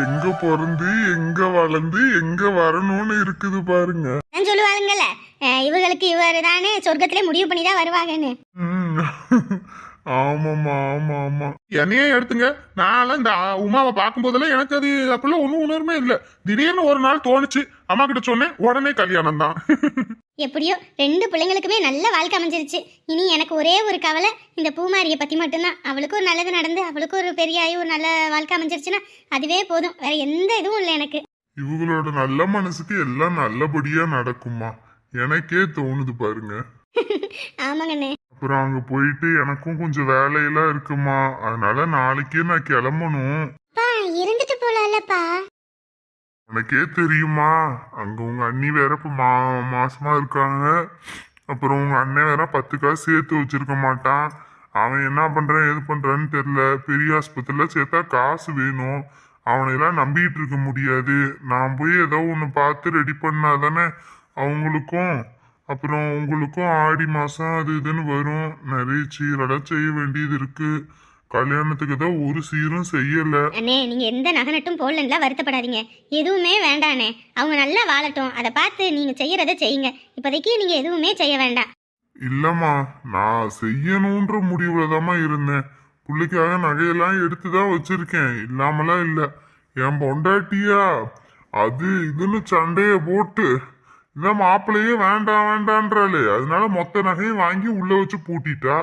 எங்க பிறந்து எங்க வளர்ந்து எங்க வரணும்னு இருக்குது பாருங்க நான் சொல்லுவாளுங்கல்ல இவங்களுக்கு இவர் தானே சொர்க்கத்திலே முடிவு பண்ணி தான் வருவாங்கன்னு. ஆமாம்மா ஆமா ஆமா என்னையே எடுத்துங்க. நான்லாம் இந்த உமாவை பார்க்கும்போதெல்லாம் எனக்கு அது அப்படிலாம் ஒன்றும் உணர்மே இல்லை. திடீர்னு ஒரு நாள் தோணுச்சு. அம்மா கிட்ட சொன்னேன் உடனே கல்யாணம் தான். எப்படியோ ரெண்டு பிள்ளைங்களுக்குமே நல்ல வாழ்க்கை அமைஞ்சிருச்சு. இனி எனக்கு ஒரே ஒரு கவலை இந்த பூமாரியை பற்றி மட்டும்தான். அவளுக்கும் ஒரு நல்லது நடந்து அவளுக்கும் ஒரு பெரிய ஆகி ஒரு நல்ல வாழ்க்கை அமைஞ்சிருச்சுன்னா அதுவே போதும். வேற எந்த இதுவும் இல்லை எனக்கு. இவங்களோட நல்ல மனசுக்கு எல்லாம் நல்லபடியா நடக்குமா எனக்கே தோணுது பாருங்க. ஆமாங்கண்ணே. அப்புறம் அங்க போயிட்டு எனக்கும் கொஞ்சம் வேலையெல்லாம் இருக்குமா. அதனால நாளைக்கே நான் கிளம்பணும். பா இருந்துட்டு போலாம்லப்பா. உனக்கே தெரியுமா அங்க உங்க அண்ணி வேற இப்ப மா மாசமா இருக்காங்க. அப்புறம் உங்க அண்ணன் வேற பத்து காசு சேர்த்து வச்சிருக்க மாட்டான். அவன் என்ன பண்றான் ஏது பண்றான்னு தெரியல. பெரிய ஆஸ்பத்திரியில சேர்த்தா காசு வேணும். அவனையெல்லாம் நம்பிக்கிட்டு இருக்க முடியாது. நான் போய் ஏதோ ஒன்று பார்த்து ரெடி பண்ணாதானே அவங்களுக்கும். அப்புறம் உங்களுக்கும் ஆடி மாசம் அது இதுன்னு வரும். நிறைய சீரெல்லாம் செய்ய வேண்டியது இருக்கு. கல்யாணத்துக்கு தான் ஒரு சீரும் செய்யல. அண்ணே நீங்க எந்த நகை நட்டும் போடலன்னா வருத்தப்படாதீங்க. எதுவுமே வேண்டாண்ணே. அவங்க நல்லா வாழட்டும். அதை பார்த்து நீங்க செய்யறத செய்யுங்க. இப்போதைக்கு நீங்க எதுவுமே செய்ய வேண்டாம். இல்லம்மா நான் செய்யணுன்ற முடிவுல தாம்மா இருந்தேன். புள்ளைக்காக நகையெல்லாம் எடுத்து தான் வச்சிருக்கேன். இல்லாமலாம் இல்லை. என் பொண்டாட்டியா அது இதுன்னு சண்டைய போட்டு இந்த மாப்பிள்ளையே வேண்டாம் வேண்டான்றாளே அதனால மொத்த நகையும் வாங்கி உள்ள வச்சு பூட்டிட்டா.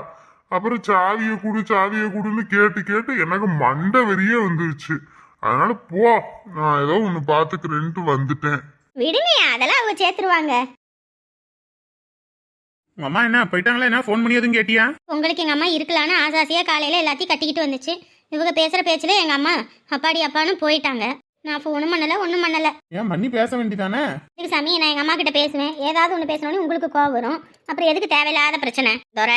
அப்புறம் சாவியை கொடு சாவியை கொடுன்னு கேட்டு கேட்டு எனக்கு மண்டை வெறியே வந்துருச்சு. அதனால போ நான் ஏதோ ஒன்று பார்த்துக்கிறேன்ட்டு வந்துட்டேன். விடுங்க அதெல்லாம் அவங்க சேர்த்துருவாங்க. உங்க அம்மா என்ன போயிட்டாங்களா? என்ன ஃபோன் பண்ணி எதுவும் கேட்டியா? உங்களுக்கு எங்க அம்மா இருக்கலான்னு ஆசாசியா காலையில எல்லாத்தையும் கட்டிக்கிட்டு வந்துச்சு. இவங்க பேசுற பேச்சுல எங்க அம்மா அப்பாடி அப்பான்னு போயிட்டாங்க. நான் ஃபோனும் பண்ணல ஒன்றும் பண்ணல. ஏன் பண்ணி பேச வேண்டியதானே இதுக்கு சாமி நான் எங்க அம்மா கிட்ட பேசுவேன். ஏதாவது ஒன்று பேசணும்னு உங்களுக்கு கோவம் வரும். அப்புறம் எதுக்கு தேவையில்லாத பிரச்சனை? தோற.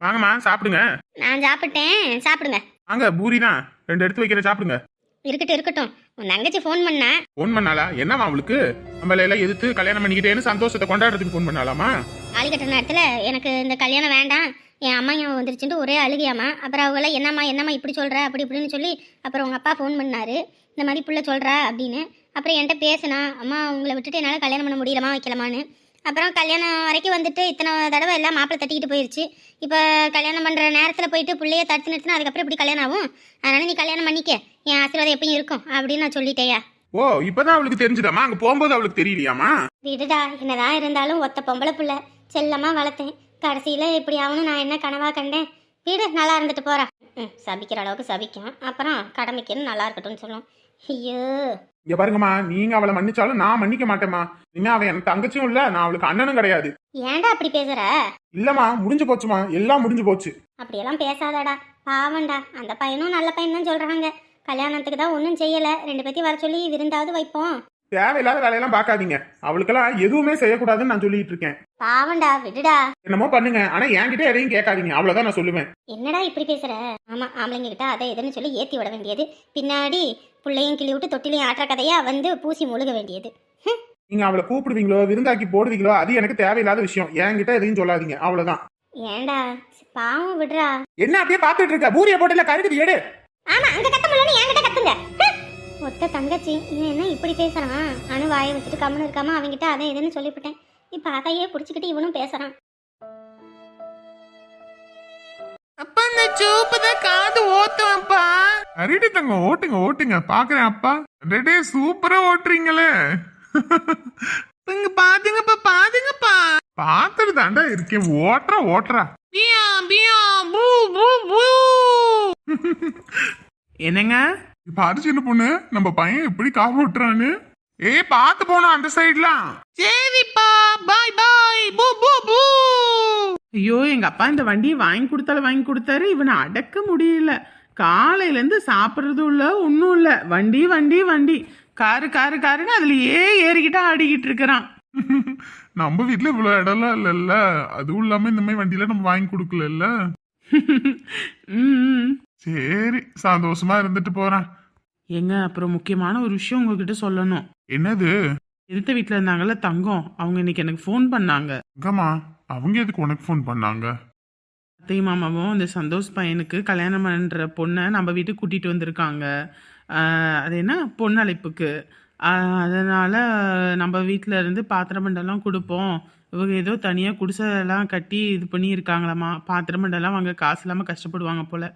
வாங்கம்மா சாப்பிடுங்க. நான் சாப்பிட்டேன். சாப்பிடுங்க. வாங்க பூரி தான். ரெண்டு எடுத்து வைக்கிற சாப்பிடுங்க. இருக்கட்டும் இருக்கட்டும். உன் தங்கச்சி ஃபோன் பண்ணா. ஃபோன் பண்ணாளா? என்னவா அவளுக்கு? நம்மள எல்லாம் எதிர்த்து கல்யாணம் பண்ணிக்கிட்டேன்னு சந்தோஷத்தை கொண்டாடுறதுக்கு ஃபோன் பண்ணாலாமா தாலி கட்டுற நேரத்தில் எனக்கு இந்த கல்யாணம் வேண்டாம். என் அம்மா ஞாபகம் வந்துருச்சுட்டு ஒரே அழுகையாமா அப்புறம் அவங்கள என்னம்மா என்னம்மா இப்படி சொல்கிற அப்படி இப்படின்னு சொல்லி அப்புறம் உங்கள் அப்பா ஃபோன் பண்ணாரு. இந்த மாதிரி புள்ள சொல்கிறா அப்படின்னு. அப்புறம் என்கிட்ட பேசினா அம்மா உங்களை விட்டுட்டு என்னால் கல்யாணம் பண்ண முடியலமா வைக்கலாமான்னு. அப்புறம் கல்யாணம் வரைக்கும் வந்துட்டு இத்தனை தடவை எல்லாம் மாப்பிள்ளை தட்டிக்கிட்டு போயிருச்சு. இப்போ கல்யாணம் பண்ணுற நேரத்தில் போயிட்டு பிள்ளைய தடுத்து நிறுத்தினா அதுக்கப்புறம் இப்படி கல்யாணம் ஆகும்? அதனால் நீ கல்யாணம் பண்ணிக்க. என் ஆசீர்வாதம் எப்பயும் இருக்கும் அப்படின்னு நான் சொல்லிட்டேயா. ஓ இப்பதான் அவளுக்கு தெரிஞ்சுதாம்மா? அங்க போகும்போது அவளுக்கு தெரியலையாமா விடுடா என்னதான் இருந்தாலும் ஒத்த பொம்பளை புள்ள. செல்லமா வளர்த்தேன். கடைசியில இப்படி ஆகணும் நான் என்ன கனவா கண்டேன்? வீடு நல்லா இருந்துட்டு போறா. ம் சபிக்கிற அளவுக்கு சபிக்கும். அப்புறம் கடமைக்குன்னு நல்லா இருக்கட்டும்னு சொல்லும். ஐயோ. இங்க பாருங்கம்மா நீங்க அவளை மன்னிச்சாலும் நான் மன்னிக்க மாட்டேம்மா. இனிமே அவன் எனக்கு தங்கச்சியும் இல்ல நான் அவளுக்கு அண்ணனும் கிடையாது. ஏன்டா அப்படி பேசுற? இல்லம்மா முடிஞ்சு போச்சுமா எல்லாம் முடிஞ்சு போச்சு. அப்படியெல்லாம் பேசாதடா. பாவம்டா. அந்த பையனும் நல்ல பையன் தான் சொல்றாங்க. கல்யாணத்துக்கு தான் ஒன்றும் செய்யல. ரெண்டு பேத்தையும் வர சொல்லி விருந்தாவது வைப்போம். தேவையில்லாத வேலையெல்லாம் பார்க்காதீங்க. அவளுக்கெல்லாம் எதுவுமே செய்யக்கூடாதுன்னு நான் சொல்லிட்டு இருக்கேன். பாவம்டா விடுடா. என்னமோ பண்ணுங்க. ஆனா என்கிட்ட எதையும் கேட்காதீங்க. அவ்வளவுதான் நான் சொல்லுவேன். என்னடா இப்படி பேசுற? ஆமா ஆம்பளைங்க கிட்ட அதை இதுன்னு சொல்லி ஏத்தி விட வேண்டியது. பின்னாடி புள்ளையும் கிளி விட்டு தொட்டிலையும் ஆட்டுற கதையா வந்து பூசி முழுக வேண்டியது. நீங்க அவளை கூப்பிடுவீங்களோ விருந்தாக்கி போடுவீங்களோ அது எனக்கு தேவையில்லாத விஷயம். என்கிட்ட எதையும் சொல்லாதீங்க. அவ்வளவுதான். ஏன்டா? பாவம் விடுறா. என்ன அப்படியே பார்த்துட்டு இருக்க? பூரிய போட்டுல கருகுது எடு. ஆமா அங்க கத்த முடியல என்கிட்ட கத்துங்க. ஒத்த தங்கச்சி இவன் என்ன இப்படி பேசுறான்? அனு வாயை வச்சுட்டு கம்முன்னு இருக்காம அவன்கிட்ட அதை இதுன்னு சொல்லிவிட்டேன். இப்ப அதையே புடிச்சுக்கிட்டு இவனும் பேசுறான். அப்பா இந்த சோப்பு தான் காது ஓத்துவேன்ப்பா. அரிடி தங்கம் ஓட்டுங்க ஓட்டுங்க. பாக்குறேன் அப்பா. ரெடே சூப்பரா ஓட்டுறீங்களே. இங்க பாத்துங்கப்பா பாத்துங்கப்பா. பார்த்துட்டு தாண்டா இருக்கேன். ஓட்டுறா ஓட்டுறா. பியா பியா பூ பூ பூ. என்னங்க? இப்ப அரிசி என்ன பொண்ணு? நம்ம பையன் எப்படி கார் ஓட்டுறான்னு ஏய் பார்த்து போனோம் அந்த சைட்லாம் சரிப்பா பாய் பாய் பூ பூ பூ ஐயோ எங்க அப்பா இந்த வண்டியை வாங்கி கொடுத்தாலும் வாங்கி கொடுத்தாரு. இவனை அடக்க முடியல. காலையில இருந்து சாப்பிடுறதும் இல்ல ஒன்றும் இல்ல. வண்டி வண்டி வண்டி. காரு காரு காருன்னு அதுலயே ஏறிக்கிட்டு ஆடிக்கிட்டு இருக்கிறான். நம்ம வீட்ல இவ்வளவு இடம்லாம் இல்லைல்ல. அதுவும் இல்லாம இந்த மாதிரி வண்டியில நம்ம வாங்கி கொடுக்கல ம். சரி சந்தோஷமா இருந்துட்டு போறேன். ஏங்க அப்புறம் முக்கியமான ஒரு விஷயம் உங்ககிட்ட சொல்லணும். என்னது? எதிர்த்த வீட்டில் இருந்தாங்கல்ல தங்கம். அவங்க இன்னைக்கு எனக்கு ஃபோன் பண்ணாங்க. அங்கம்மா அவங்க எதுக்கு உனக்கு ஃபோன் பண்ணாங்க? அத்தை மாமாவும் அந்த சந்தோஷ் பையனுக்கு கல்யாணம் பண்ணுற பொண்ணை நம்ம வீட்டுக்கு கூட்டிகிட்டு வந்திருக்காங்க. ஆஹ், அது என்ன? பொண்ணழைப்புக்கு ஆஹ், அதனால நம்ம வீட்டில் இருந்து பாத்திரம் பண்டெல்லாம் கொடுப்போம். இவங்க ஏதோ தனியாக குடிசைலாம் கட்டி இது பண்ணி இருக்காங்களாமா பாத்திரம் பண்டெல்லாம் வாங்க காசு இல்லாமல் கஷ்டப்படுவாங்க போல்.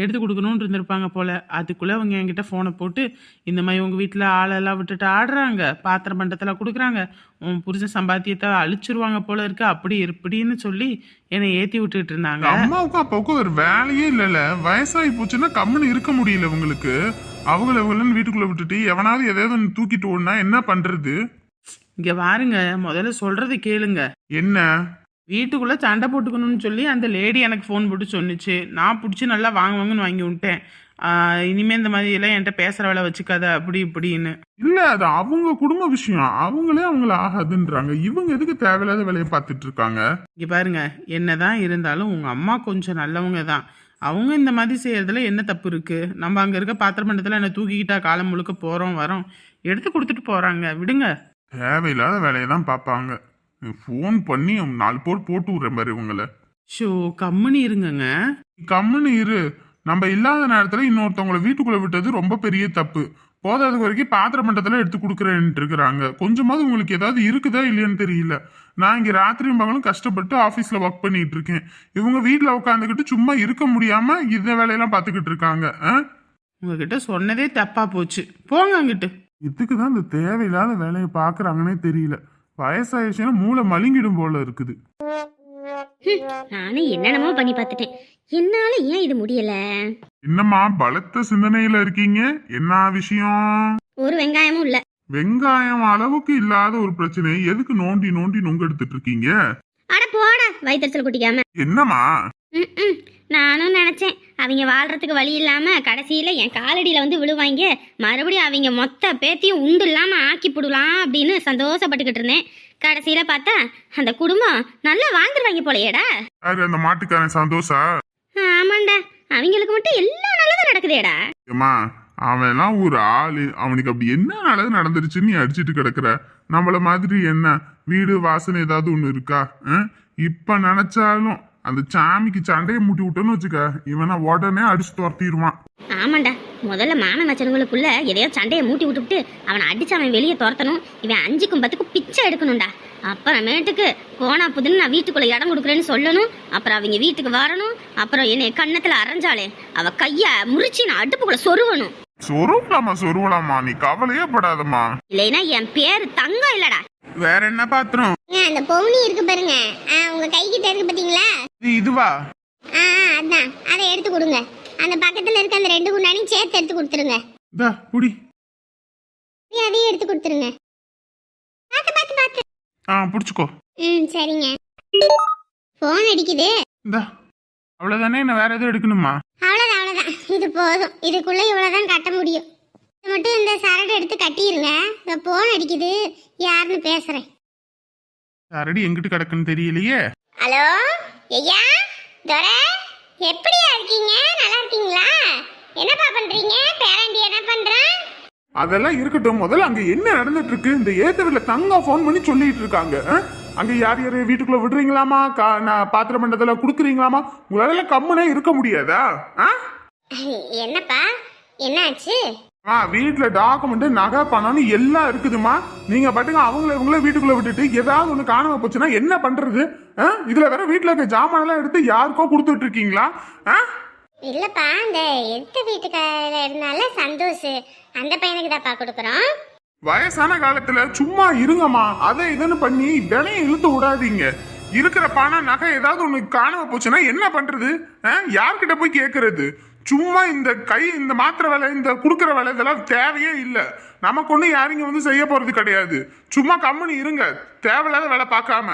எடுத்து கொடுக்கணும்னு இருந்திருப்பாங்க போல். அதுக்குள்ளே அவங்க என்கிட்ட ஃபோனை போட்டு இந்த மாதிரி உங்கள் வீட்டில் ஆளெல்லாம் விட்டுட்டு ஆடுறாங்க பாத்திரம் பண்டத்தெல்லாம் கொடுக்குறாங்க. உன் புருஷன் சம்பாத்தியத்தை அழிச்சிருவாங்க போல இருக்கு அப்படி இப்படின்னு சொல்லி என்னை ஏற்றி விட்டுட்டு இருந்தாங்க. அம்மாவுக்கும் அப்பாவுக்கும் ஒரு வேலையே இல்லைல்ல. வயசாகி போச்சுன்னா கம்முன்னு இருக்க முடியல உங்களுக்கு அவங்கள இவங்களன்னு வீட்டுக்குள்ள விட்டுட்டு எவனாவது எதையாவது ஒண்ணு தூக்கிட்டு ஓடுனா என்ன பண்றது? இங்கே பாருங்க முதல்ல சொல்கிறத கேளுங்க. என்ன? வீட்டுக்குள்ளே சண்டை போட்டுக்கணும்னு சொல்லி அந்த லேடி எனக்கு ஃபோன் போட்டு சொன்னுச்சு. நான் பிடிச்சி நல்லா வாங்க வாங்கன்னு வாங்கி விட்டேன் ஆஹ் இனிமே இந்த மாதிரி எல்லாம் என்கிட்ட பேசுகிற வேலை வச்சுக்காத அப்படி இப்படின்னு. இல்ல அது அவங்க குடும்ப விஷயம். அவங்களே அவங்கள ஆகாதுன்றாங்க. இவங்க எதுக்கு தேவையில்லாத வேலையை பார்த்துட்டு இருக்காங்க? இங்கே பாருங்க என்னதான் இருந்தாலும் உங்கள் அம்மா கொஞ்சம் நல்லவங்க தான். அவங்க இந்த மாதிரி செய்யறதுல என்ன தப்பு இருக்கு? நம்ம அங்கே இருக்க பாத்திர மண்டலத்தில் என்ன தூக்கிக்கிட்டா காலம் முழுக்க போகிறோம் வரோம். எடுத்து கொடுத்துட்டு போகிறாங்க விடுங்க. தேவையில்லாத வேலையை தான் பார்ப்பாங்க. ஃபோன் பண்ணி நாலு போர் போட்டு விடுறேன் பாரு இவங்கள. ஷோ கம்முனி இருங்கங்க. கம்முன்னு இரு. நம்ம இல்லாத நேரத்துல இன்னொருத்தவங்கள வீட்டுக்குள்ள விட்டது ரொம்ப பெரிய தப்பு. போதாத வரைக்கும் பாத்திர மண்டத்துல எடுத்து கொடுக்குறேன்ட்டு இருக்கிறாங்க. கொஞ்சமாவது உங்களுக்கு ஏதாவது இருக்குதா இல்லையான்னு தெரியல. நான் இங்க ராத்திரியும் பகலும் கஷ்டப்பட்டு ஆபீஸ்ல ஒர்க் பண்ணிட்டு இருக்கேன். இவங்க வீட்ல உட்காந்துக்கிட்டு சும்மா இருக்க முடியாம இந்த வேலையெல்லாம் பார்த்துக்கிட்டு இருக்காங்க? உங்ககிட்ட சொன்னதே தப்பா போச்சு. போங்க அங்கிட்டு. இதுக்கு தான் இந்த தேவையில்லாத வேலையை பார்க்கறாங்கன்னே தெரியல. வயசாயிடுச்சுன்னா மூளை மழுங்கிடும் போல இருக்குது. நானும் என்னென்னமோ பண்ணி பார்த்துட்டேன். என்னால ஏன் இது முடியல? என்னம்மா பலத்த சிந்தனையில இருக்கீங்க? என்ன விஷயம்? ஒரு வெங்காயமும் இல்ல. வெங்காயம் அளவுக்கு இல்லாத ஒரு பிரச்சனையை எதுக்கு நோண்டி நோண்டி நொங்க எடுத்துட்டு இருக்கீங்க? வயிற்றுச்சல் குட்டிக்காம. என்னம்மா? ம்ம். நானும் நினச்சேன். அவங்க வாழ்றதுக்கு வழி இல்லாமல் கடைசியில் என் காலடியில் வந்து விழுவாங்க மறுபடியும் அவங்க மொத்த பேத்தையும் உண்டு இல்லாமல் ஆக்கி போடலாம் அப்படின்னு சந்தோஷப்பட்டுக்கிட்டு இருந்தேன். கடைசியில் பார்த்தா அந்த குடும்பம் நல்லா வாழ்ந்துருவாங்க போலையேடா. யாரு அந்த மாட்டுக்காரன் சந்தோஷா? ஆமாண்டா. அவங்களுக்கு மட்டும் எல்லா நல்லதும் நடக்குதேடா. அவன்லாம் ஒரு ஆளு. அவனுக்கு அப்படி என்ன நல்லது நடந்துருச்சுன்னு நீ அடிச்சிட்டு கிடக்குற? நம்மள மாதிரி என்ன? வீடு வாசனை ஏதாவது ஒன்று இருக்கா? ஆ? இப்ப நினைச்சாலும் அந்த சாமிக்கு சண்டையை மூட்டி விட்டோன்னு வச்சுக்க இவனை உடனே அடிச்சு துரத்திடுவான். ஆமாண்டா. முதல்ல மாமன் மச்சனுங்களுக்குள்ள எதையோ சண்டையை மூட்டி விட்டுவிட்டு அவனை அடிச்சு அவன் வெளியே துரத்தணும். இவன் அஞ்சுக்கும் பத்துக்கும் பிச்சை எடுக்கணும்டா. அப்புறமேட்டுக்கு போனா புதுன்னு நான் வீட்டுக்குள்ள இடம் கொடுக்குறேன்னு சொல்லணும். அப்புறம் அவங்க வீட்டுக்கு வரணும். அப்புறம் என்னை கன்னத்தில் அரைஞ்சாலே அவ கைய முறிச்சு நான் அடுப்புக்குள்ள சொருவணும் சொருவலாமா சொருவலாமா நீ கவலையே படாதம்மா இல்லைன்னா என் பேரு தங்கம் இல்லடா. வேற என்ன பாத்திரம்? அந்த பவுனி இருக்கு பாருங்க. உங்க கை கிட்ட இருக்கு பாத்தீங்களா? இது இதுவா? ஆ அதான். அதை எடுத்து கொடுங்க. அந்த பக்கத்துல இருக்க அந்த ரெண்டு குண்டானையும் சேர்த்து எடுத்து கொடுத்துருங்க. இந்தா குடி. அதையும் எடுத்து கொடுத்துருங்க. பார்த்து பார்த்து பார்த்து ஆ புடிச்சுக்கோ. ம் சரிங்க. ஃபோன் அடிக்குது. இந்தா. அவ்வளவுதானே? என்ன வேற எதுவும் எடுக்கணுமா? அவ்வளோதான் இது போதும். இதுக்குள்ளே இவ்வளோதான் கட்ட முடியும். இது மட்டும் இந்த சரடு எடுத்து கட்டிடுங்க இந்த ஃபோன் அடிக்குது. யாருன்னு பேசுகிறேன் சரடி எங்கிட்டு கிடக்குன்னு தெரியலையே. ஹலோ? ஐயா? துரை? எப்படியா இருக்கீங்க? நல்லா இருக்கீங்களா? என்னப்பா பண்ணுறீங்க பேரண்டி என்ன பண்ணுறேன் அதெல்லாம் இருக்கட்டும். முதல்ல அங்க என்ன நடந்துட்டு இருக்கு இந்த ஏத்தவில தங்கம் ஃபோன் பண்ணி சொல்லிட்டு இருக்காங்க ஆ? அங்க யார் யார் வீட்டுக்குள்ள விடுறீங்களாமா கா- நான் பாத்திர மண்டத்துல குடுக்குறீங்களாமா உங்களால எல்லாம் கம்முனே இருக்க முடியாதா? ஆ? என்னப்பா? என்னாச்சு? ஆ வீட்டுல டாக்குமெண்ட் நகை பணம்னு எல்லாம் இருக்குதுமா நீங்க பாட்டுங்க அவங்கள இவங்கள வீட்டுக்குள்ள விட்டுட்டு ஏதாவது ஒண்ணு காணாம போச்சுன்னா என்ன பண்றது? இதுல வேற வீட்டுல இருக்க ஜாமான் எல்லாம் எடுத்து யாருக்கோ கொடுத்துட்டு இருக்கீங்களா? இல்லப்பா இந்த எத்த வீட்டுக்கார இருந்தால சந்தோஷ். அந்த பையனுக்கு தான்ப்பா கொடுக்குறோம். வயசான காலத்துல சும்மா இருங்கம்மா. அதை இதுன்னு பண்ணி வினைய இழுத்து விடாதீங்க. இருக்கிற பணம் நகை ஏதாவது ஒண்ணு காணாம போச்சுன்னா என்ன பண்றது? யார்கிட்ட போய் கேக்குறது? சும்மா இந்த கை இந்த மாத்திரை வேலை இந்த கொடுக்குற வேலை இதெல்லாம் தேவையே இல்லை. நமக்கு ஒன்றும் யாருங்க வந்து செய்ய போகிறது கிடையாது. சும்மா கம்முன்னு இருங்க. தேவையில்லாத வேலை பார்க்காம.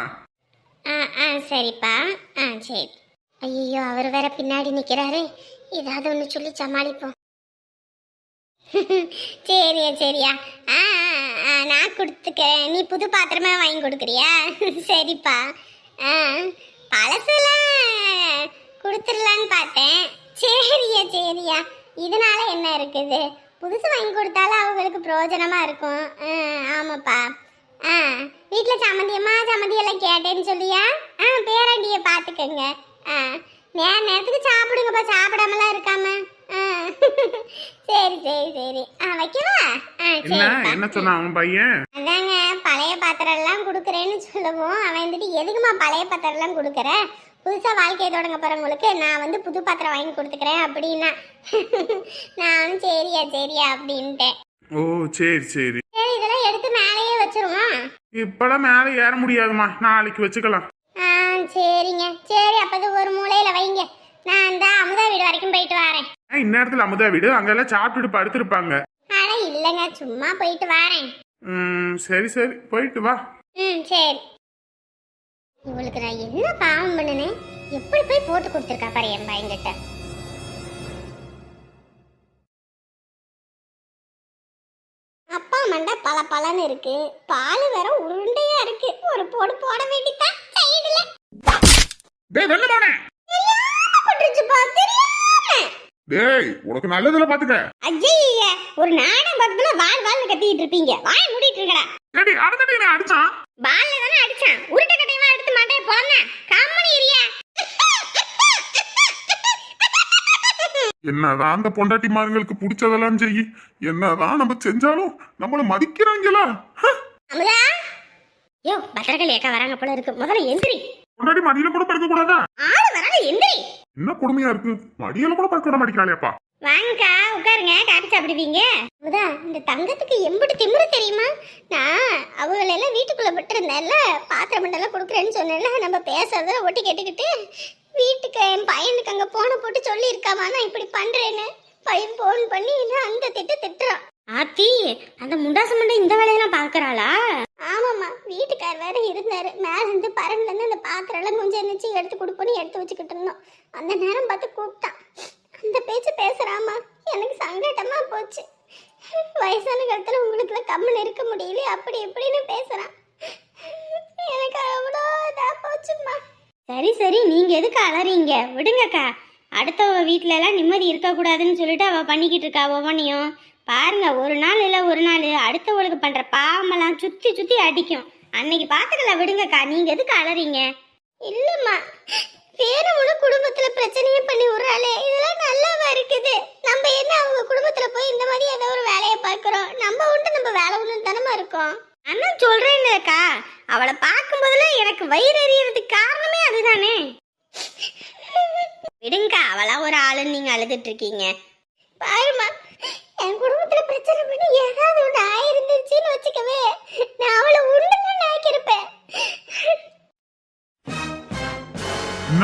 ஆ ஆ சரிப்பா. ஆ சரி. ஐயோ அவர் வேற பின்னாடி நிற்கிறாரு ஏதாவது ஒன்று சொல்லி சமாளிப்போம். சரியா சரியா. ஆ ஆ, ஆ, நான் கொடுத்துக்கிறேன். நீ புது பாத்திரமா வாங்கி கொடுக்குறியா? சரிப்பா. ஆ பழசெல்லாம் கொடுத்துடலான்னு பார்த்தேன். சரியா சரியா. இதனால என்ன இருக்குது? புதுசு வாங்கி கொடுத்தாலும் அவங்களுக்கு பிரயோஜனமா இருக்கும். ஆ, ஆமாப்பா. ஆ வீட்டில் சம்மந்தியம்மா சம்மந்தி எல்லாம் கேட்டேன்னு சொல்லியா? ஆ பேராண்டியை பார்த்துக்கோங்க ஆ நேர நேரத்துக்கு சாப்பிடுங்கப்பா. சாப்பிடாமலாம் இருக்காம. ஆ. சரி சரி சரி. ஆ வைக்கவா? ஆ என்ன? சரிப்பா. என்ன சொன்னான் அவன் பையன்? அதாங்க பழைய பாத்திரம் எல்லாம் கொடுக்குறேன்னு சொல்லுவோம் அவன் வந்துட்டு எதுக்குமா பழைய பாத்திரம் எல்லாம் கொடுக்குற? புதுசா வாழ்க்கையை தொடங்க போறவங்களுக்கு நான் வந்து புது பாத்திரம் வாங்கி கொடுத்துக்கிறேன் அப்படின்னா. நானும் சரியா சரியா அப்படின்ட்டேன். ஓ சரி சரி. சரி இதெல்லாம் எடுத்து மேலேயே வச்சிருவோம்? இப்பெல்லாம் மேலே ஏற முடியாதுமா நாளைக்கு வச்சுக்கலாம். ஆ சரிங்க. சரி அப்போ ஒரு மூலையில வைங்க. நான் அந்த அமுதா வீடு வரைக்கும் போயிட்டு வரேன். ஏன் இந்நேரத்தில் அமுதா வீடு? அங்கெல்லாம் சாப்பிட்டுட்டு படுத்திருப்பாங்க. அட இல்லைங்க சும்மா போயிட்டு வரேன். ம் சரி சரி. போயிட்டு வா. ம் சரி. இவளுக்கு நான் என்ன பாவம் பண்ணுனேன் எப்படி போய் போட்டு கொடுத்துருக்கா பாரு என் பையன்கிட்ட. அப்பா மண்டை பல பலன்னு இருக்கு. பால் வேற உருண்டையா இருக்கு. ஒரு போடு போட வேண்டியதான் சைடுல டேய் வெள்ள போனே போட்டுருச்சுப்பா தெரியாம. டேய் உனக்கு நல்லதுல பாத்துக்க. ஐய ஒரு நாடகம் பக்கத்துல வால் வால்னு கத்திட்டு இருப்பீங்க. வாய் மூடிட்டு இருக்கடா. டேடி அடுத்த நீ அடிச்சான்? பால்ல தானே அடிச்சான். உருட்டை கட்டையமா எடுத்து மாட்டே போன கம்மனி இரியா என்னதான் அந்த பொண்டாட்டி மாருங்களுக்கு பிடிச்சதெல்லாம் செய்யி என்னதான் நம்ம செஞ்சாலும் நம்மள மதிக்கிறாங்களா? அமுதா? யோ பத்திரகாளி அக்கா வராங்க போல இருக்கு. முதல்ல எந்திரி. பொண்டாட்டி மடியில கூட படுக்க கூடாதா ஆளு வராங்க எந்திரி. என்ன கொடுமையா இருக்கு? மடியில கூட படுக்க விட மாட்டேங்கிறாளேப்பா. வாங்கக்கா உட்காருங்க காப்பி சாப்பிடுவீங்க. அமுதா இந்த தங்கத்துக்கு எம்பிட்டு திமிரு தெரியுமா? நான் அவங்களெல்லாம் வீட்டுக்குள்ள விட்டுருந்தேன்ல பாத்திரம் மண்டலம் கொடுக்குறேன்னு சொன்னேன்ல நம்ம பேசுறத ஒட்டி கேட்டுக்கிட்டு வீட்டுக்கு என் பையனுக்கு அங்க போன போட்டு சொல்லியிருக்காமா நான் இப்படி பண்றேன்னு பையன் ஃபோன் பண்ணி என்ன அந்த திட்டு திட்டுறான். ஆத்தி அந்த முண்டாச மண்டை இந்த வேலையெல்லாம் பாக்குறாளா ஆமாம்மா வீட்டுக்கார் வேற இருந்தாரு. மேல இருந்து பரன்ல இருந்து அந்த பாத்திரம் எல்லாம் கொஞ்சம் இருந்துச்சு எடுத்து கொடுப்போன்னு எடுத்து வச்சுக்கிட்டு இருந்தோம். அந்த நேரம் பார்த்து கூப்பிட்டான். அந்த பேச்சு பேசுறாமா? எனக்கு சங்கடமா போச்சு. வயசான காலத்துல உங்களுக்கு கம்மன் இருக்க முடியல. அப்படி இப்படின்னு பேசுறான். எனக்கு அவ்வளோ இதா போச்சுமா சரி சரி நீங்க எதுக்கு அலறீங்க? விடுங்கக்கா. அடுத்தவ வீட்டிலலாம் எல்லாம் நிம்மதி இருக்கக்கூடாதுன்னு சொல்லிட்டு அவ பண்ணிக்கிட்டு இருக்கா ஒவ்வொன்றையும் பாருங்க ஒரு நாள் இல்லை ஒரு நாள். அடுத்தவளுக்கு பண்ற பாவமெல்லாம் சுத்தி சுத்தி அடிக்கும். அன்னைக்கு பார்த்துக்கலாம் விடுங்கக்கா. நீங்க எதுக்கு அலறீங்க? இல்லம்மா. வேணும்னு குடும்பத்துல பிரச்சனையே பண்ணி விடுறாளே. இதெல்லாம் நல்லாவா இருக்குது? நம்ம என்ன அவங்க குடும்பத்துல போய் இந்த மாதிரி ஏதோ ஒரு வேலையை பார்க்குறோம்? நம்ம உண்டு நம்ம வேலை ஒன்று தானமா இருக்கோம். அண்ணா சொல்றேன்னுக்கா அவளை பார்க்கும் போதெல்லாம் எனக்கு வயிறு எறியறதுக்கு காரணமே அதுதானே. விடுங்கக்கா அவளா ஒரு ஆளுன்னு நீங்க அழுதுட்டு இருக்கீங்க. பாருமா என் குடும்பத்துல பிரச்சனை பண்ணி ஏதாவது ஒன்று ஆயிருந்துச்சுன்னு வச்சுக்கவே நான் அவளை உண்மை